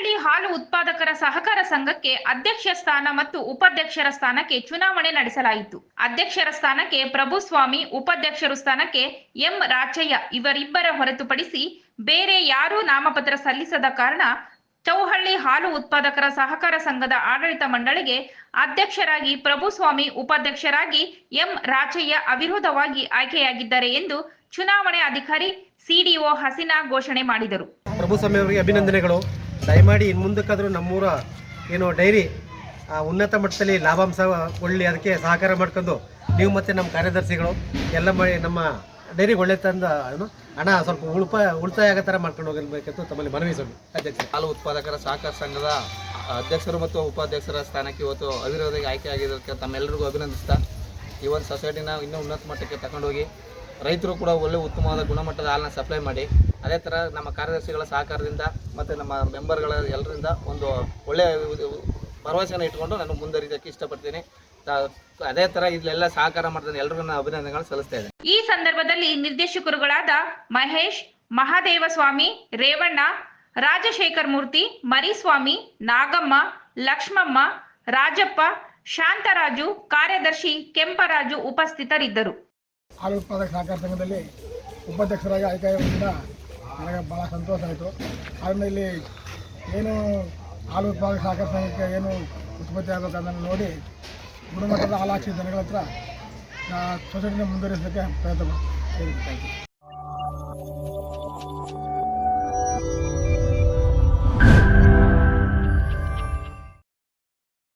ಚೌಹಳ್ಳಿ ಹಾಲು ಉತ್ಪಾದಕರ ಸಹಕಾರ ಸಂಘಕ್ಕೆ ಅಧ್ಯಕ್ಷ ಸ್ಥಾನ ಮತ್ತು ಉಪಾಧ್ಯಕ್ಷರ ಸ್ಥಾನಕ್ಕೆ ಚುನಾವಣೆ ನಡೆಸಲಾಯಿತು. ಅಧ್ಯಕ್ಷರ ಸ್ಥಾನಕ್ಕೆ ಪ್ರಭುಸ್ವಾಮಿ, ಉಪಾಧ್ಯಕ್ಷರು ಸ್ಥಾನಕ್ಕೆ ಎಂ ರಾಚಯ್ಯ ಇವರಿಬ್ಬರ ಹೊರತುಪಡಿಸಿ ಬೇರೆ ಯಾರೂ ನಾಮಪತ್ರ ಸಲ್ಲಿಸದ ಕಾರಣ ಚೌಹಳ್ಳಿ ಹಾಲು ಉತ್ಪಾದಕರ ಸಹಕಾರ ಸಂಘದ ಆಡಳಿತ ಮಂಡಳಿಗೆ ಅಧ್ಯಕ್ಷರಾಗಿ ಪ್ರಭುಸ್ವಾಮಿ, ಉಪಾಧ್ಯಕ್ಷರಾಗಿ ಎಂ ರಾಚಯ್ಯ ಅವಿರೋಧವಾಗಿ ಆಯ್ಕೆಯಾಗಿದ್ದಾರೆ ಎಂದು ಚುನಾವಣೆ ಅಧಿಕಾರಿ ಸಿಡಿಒ ಹಸಿನಾ ಘೋಷಣೆ ಮಾಡಿದರು. ಪ್ರಭುಸ್ವಾಮಿ ಅವರಿಗೆ ಅಭಿನಂದನೆಗಳು. ದಯಮಾಡಿ ಇನ್ನು ಮುಂದಕ್ಕಾದರೂ ನಮ್ಮೂರ ಏನು ಡೈರಿ ಉನ್ನತ ಮಟ್ಟದಲ್ಲಿ ಲಾಭಾಂಶ ಒಳ್ಳೆ ಅದಕ್ಕೆ ಸಹಕಾರ ಮಾಡ್ಕೊಂಡು ನೀವು ಮತ್ತು ನಮ್ಮ ಕಾರ್ಯದರ್ಶಿಗಳು ಎಲ್ಲ ಮಾಡಿ ನಮ್ಮ ಡೈರಿಗೆ ಒಳ್ಳೆ ತಂದ ಏನು, ಹಣ ಸ್ವಲ್ಪ ಉಳ್ಪ, ಉಳಿತಾಯ ಆಗೋ ಥರ ಮಾಡ್ಕೊಂಡು ಹೋಗಬೇಕಂತ ತಮ್ಮಲ್ಲಿ ಮನವಿ ಸ್ವಾಮಿ ಅಧ್ಯಕ್ಷ ಹಾಲು ಉತ್ಪಾದಕರ ಸಹಕಾರ ಸಂಘದ ಅಧ್ಯಕ್ಷರು ಮತ್ತು ಉಪಾಧ್ಯಕ್ಷರ ಸ್ಥಾನಕ್ಕೆ ಇವತ್ತು ಅವಿರೋಧಿಗೆ ಆಯ್ಕೆ ಆಗಿರೋದಕ್ಕೆ ತಮ್ಮೆಲ್ಲರಿಗೂ ಅಭಿನಂದಿಸ್ತಾ, ಈ ಒಂದು ಸೊಸೈಟಿನ ಇನ್ನೂ ಉನ್ನತ ಮಟ್ಟಕ್ಕೆ ತಗೊಂಡೋಗಿ ರೈತರು ಕೂಡ ಒಳ್ಳೆ ಉತ್ತಮವಾದ ಗುಣಮಟ್ಟದ ಹಾಲನ್ನ ಸಪ್ಲೈ ಮಾಡಿ, ಅದೇ ಥರ ನಮ್ಮ ಕಾರ್ಯದರ್ಶಿಗಳ ಸಹಕಾರದಿಂದ ಮತ್ತು ನಮ್ಮ ಮೆಂಬರ್ಗಳ ಎಲ್ಲರಿಂದ ಒಂದು ಒಳ್ಳೆಯ ಭರವಸೆಯನ್ನು ಇಟ್ಕೊಂಡು ನಾನು ಮುಂದುವರಿಯೋಕ್ಕೆ ಇಷ್ಟಪಡ್ತೀನಿ. ಅದೇ ಥರ ಇಲ್ಲೆಲ್ಲ ಸಹಕಾರ ಮಾಡಿದ ಎಲ್ರಿಗೂ ನಾನು ಅಭಿನಂದನೆಗಳು ಸಲ್ಲಿಸ್ತಾ ಇದ್ದೇನೆ. ಈ ಸಂದರ್ಭದಲ್ಲಿ ನಿರ್ದೇಶಕರುಗಳಾದ ಮಹೇಶ್ ಮಹಾದೇವ ಸ್ವಾಮಿ ರೇವಣ್ಣ, ರಾಜಶೇಖರ್ ಮೂರ್ತಿ, ಮರಿಸ್ವಾಮಿ, ನಾಗಮ್ಮ, ಲಕ್ಷ್ಮಮ್ಮ, ರಾಜಪ್ಪ, ಶಾಂತರಾಜು, ಕಾರ್ಯದರ್ಶಿ ಕೆಂಪರಾಜು ಉಪಸ್ಥಿತರಿದ್ದರು. ಹಾಲು ಉತ್ಪಾದಕ ಸಹಕಾರ ಸಂಘದಲ್ಲಿ ಉಪಾಧ್ಯಕ್ಷರಾಗಿ ಆಯ್ಕೆಯಾಗೋದ್ರಿಂದ ನನಗೆ ಭಾಳ ಸಂತೋಷ ಆಯಿತು. ಆದ್ದರಿಂದ ಇಲ್ಲಿ ಏನು ಹಾಲು ಉತ್ಪಾದಕ ಸಹಕಾರ ಸಂಘಕ್ಕೆ ಏನು ಉತ್ಪತ್ತಿ ಆಗಬೇಕು ಅದನ್ನು ನೋಡಿ ಗುಣಮಟ್ಟದ ಹಾಲಾಕ್ಷಿ ಜನಗಳ ಹತ್ರ ಸೊಸೈಟಿನ ಮುಂದುವರಿಸಲಿಕ್ಕೆ ಪ್ರಯತ್ನ ಮಾಡ್ತೀನಿ. ಯು